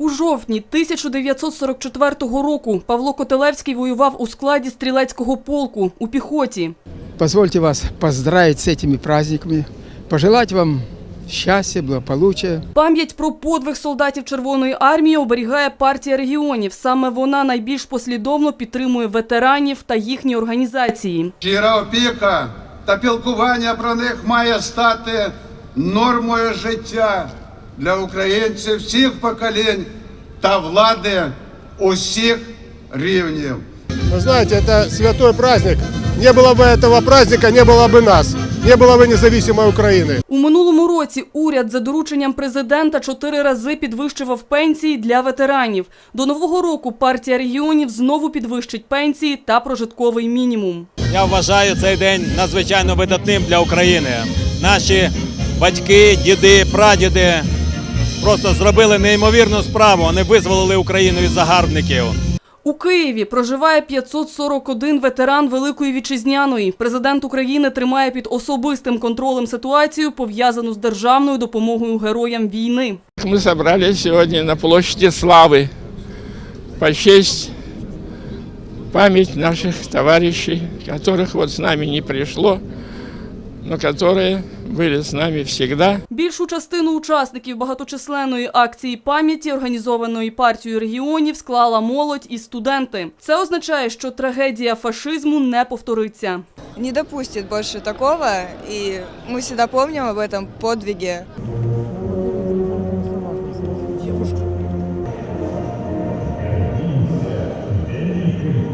У жовтні 1944 року Павло Котелевський воював у складі стрілецького полку у піхоті. Позвольте вас поздравить с этими праздниками, пожелать вам счастья, благополучия. Пам'ять про подвиг солдатів Червоної армії оберігає партія регіонів. Саме вона найбільш послідовно підтримує ветеранів та їхні організації. Щира опіка та пілкування про них має стати нормою життя для українців всіх поколінь та влади усіх рівнів. Вы знаете, это святой праздник. Не было бы этого праздника, не было бы нас, не было бы независимой Украины. У минулому році уряд за дорученням президента чотири рази підвищував пенсії для ветеранів. До нового року партія регіонів знову підвищить пенсії та прожитковий мінімум. Я вважаю цей день надзвичайно видатним для України. Наші батьки, діди, прадіди просто зробили неймовірну справу. Вони визволили Україну від загарбників. У Києві проживає 541 ветеран Великої Вітчизняної. Президент України тримає під особистим контролем ситуацію, пов'язану з державною допомогою героям війни. Мы собрались сегодня на площади Славы почесть память наших товарищей, которых вот с нами не пришло, но которые были с нами всегда. Більшу частину учасників багаточисленної акції пам'яті, організованої партією регіонів, склала молодь і студенти. Це означає, що трагедія фашизму не повториться. не допустит больше такого, и мы всегда помним об этом подвиге